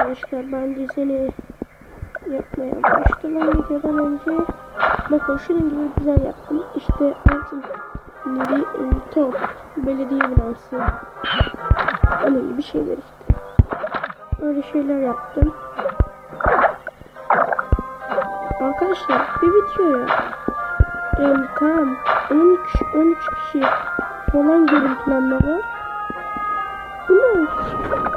arkadaşlar bence seni yapmaya başladım videodan önce. Bakın şunun gibi güzel yaptım. İşte altın neri top belediye binası. Onun gibi şeyler işte. Öyle şeyler yaptım. Arkadaşlar bir videoya em, tam 13 13 kişi falan görüntülenme var. Bu ne?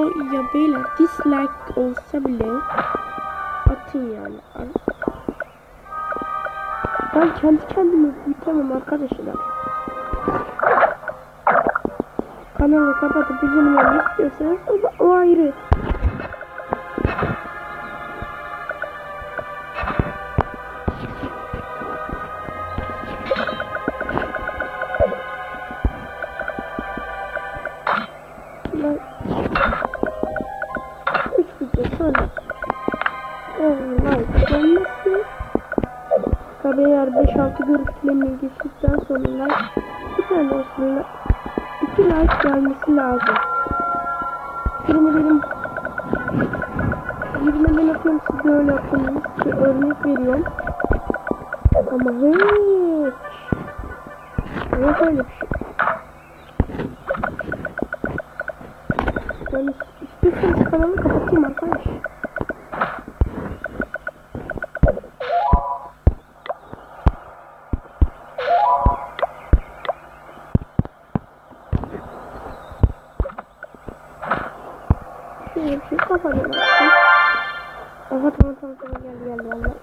O ya beyler dislike olsa bile atın yani. Ben kendi kendime büyütemem arkadaşlar. Kanalı kapatıp izlememi istiyorsanız o, da- o ayrı. Like bir tane olsun iki like gelmesi lazım. Şimdi benim girmeden yapıyorum siz de öyle yapın. Bir örnek veriyorum. Ama hiç yok öyle bir şey. Yani istiyorsanız kanalı kapatayım arkadaş. Şöyle bir kapatıyorum. Aha tamam tamam tamam geldi geldi valla.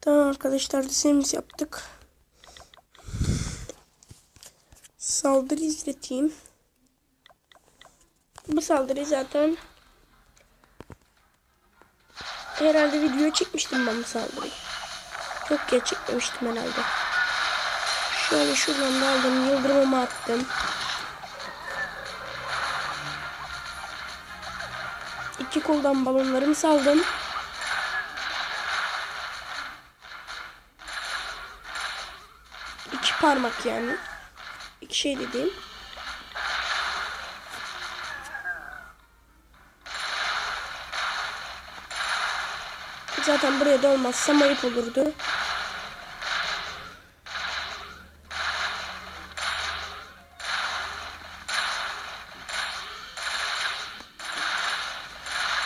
Tamam arkadaşlar dizimizi yaptık. Saldırı izleteyim. Bu saldırıyı zaten herhalde video çekmiştim ben bu saldırıyı. Çok geç çekmemiştim herhalde. Şöyle şuradan da aldım. Yıldırımımı attım. İki koldan balonlarımı saldım. İki parmak yani. İki şey dediğim. Zaten buraya da olmazsa ayıp olurdu.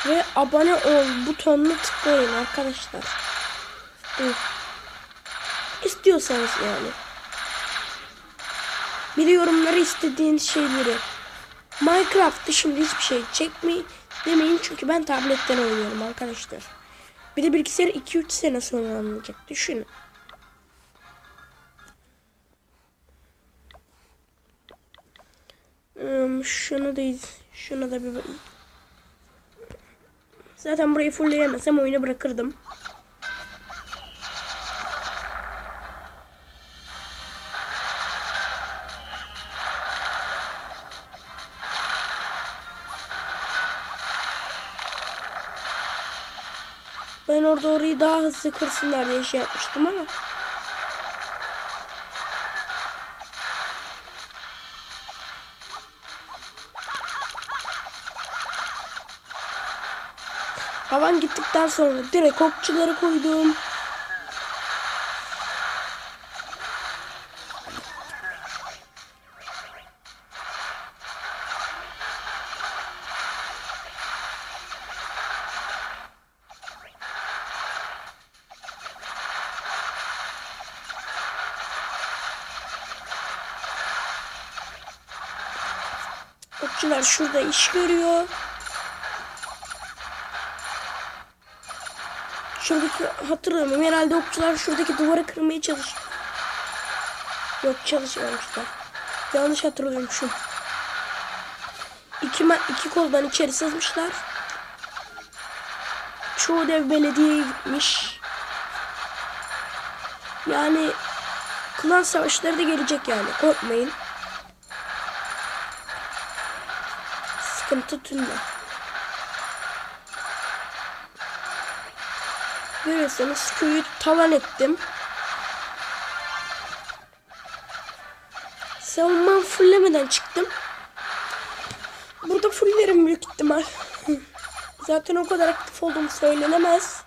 Ve abone ol butonuna tıklayın arkadaşlar. İstiyorsanız yani. Bir de yorumlara istediğiniz şeyleri. Minecraft dışında hiçbir şey çekmeyin demeyin çünkü ben tabletten oynuyorum arkadaşlar. Bir de bilgisayar 2-3 sene sonra alınacak. Düşünün. Şunu da şuna da bir. Zaten burayı fullleyemesem oyunu bırakırdım. Ben orada orayı daha hızlı kırsınlar diye şey yapmıştım ama. Havan gittikten sonra direkt okçuları koydum. Okçular şurada iş görüyor. Şuradaki hatırlamıyorum. Herhalde okçular şuradaki duvarı kırmaya çalışıyor. Yok çalışmamışlar. Yanlış hatırlıyormuşum. İki, iki koldan içeri sızmışlar. Çoğu dev belediyeye gitmiş. Yani klan savaşları da gelecek yani. Korkmayın. Sıkıntı tünde. Görüyorsanız köyü talan ettim. Savunmam fullemeden çıktım. Burada fullerim büyük ihtimal. Zaten o kadar aktif olduğum söylenemez.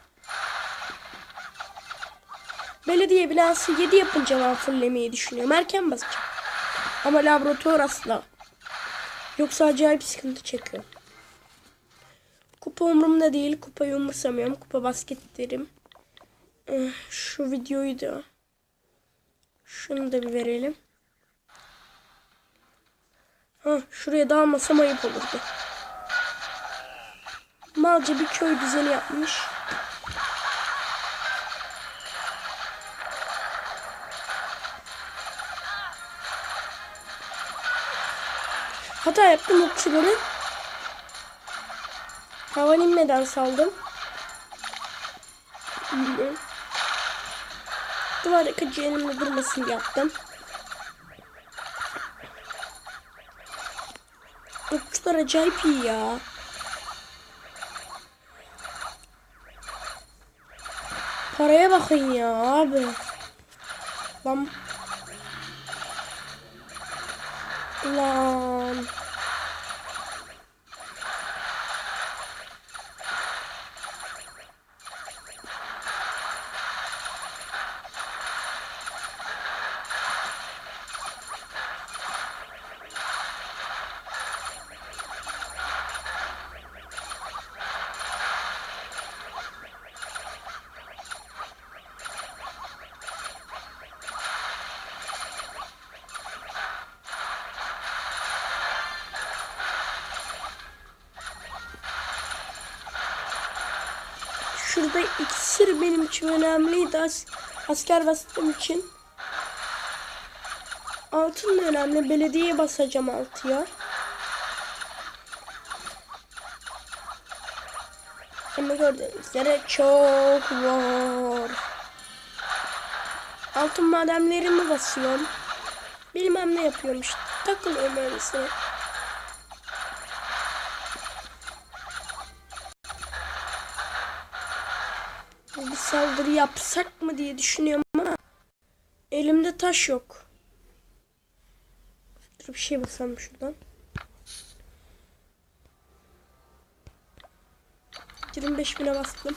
Belediye binası 7 yapınca ben fullemeyi düşünüyorum. Erken basacağım. Ama laboratuvar asla. Yoksa acayip sıkıntı çekiyorum. Kupa umurumda değil. Kupayı umursamıyorum. Kupa basket derim. Eh, Şu videoyu da şunu da bir verelim. Ha, şuraya dalmasam ayıp olurdu. Malca bir köy düzeni yapmış. Hata yaptım okçuları. Havan inmeden saldım. Duvar yakıcı elimde durmasın yaptım. Okçular acayip iyi ya. Paraya bakın ya abi. Lan. Lan. Şurada iksir benim için önemliydi. As asker bastığım için. Altın da önemli. Belediyeye basacağım altıya. Ama gördüğünüz üzere çok var. Altın madenlerimi basıyorum. Bilmem ne yapıyorum işte. Takılıyorum öylesine. Saldırı yapsak mı diye düşünüyorum ama elimde taş yok. Dur bir şey basalım şuradan. 25 bine bastım.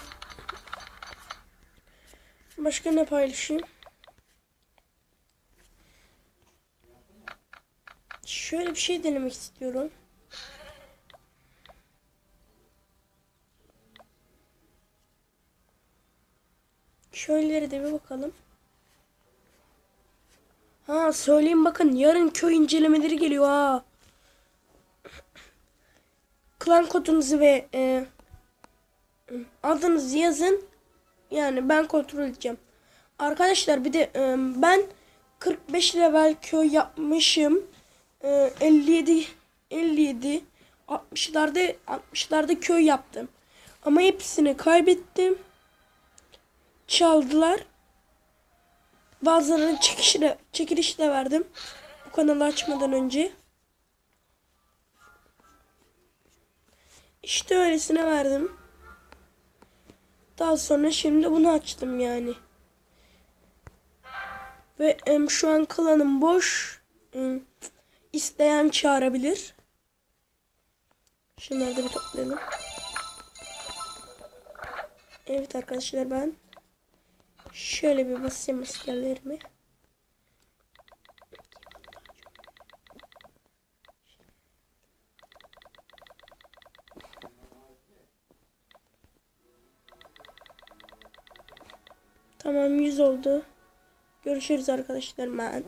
Başka ne paylaşayım? Şöyle bir şey denemek istiyorum. Şöyle de bir bakalım. Ha söyleyeyim bakın yarın köy incelemeleri geliyor ha. Klan kodunuzu ve e, adınızı yazın. Yani ben kontrol edeceğim. Arkadaşlar bir de e, ben 45 level köy yapmışım. E, 57 57 60'larda 60'larda köy yaptım. Ama hepsini kaybettim çaldılar. Bazılarının çekişine, çekilişi de verdim. Bu kanalı açmadan önce. İşte öylesine verdim. Daha sonra şimdi bunu açtım yani. Ve em, şu an klanım boş. Em, isteyen çağırabilir. Şunları da bir toplayalım. Evet arkadaşlar ben Şöyle bir basayım askerlerimi. Tamam 100 oldu. Görüşürüz arkadaşlar ben.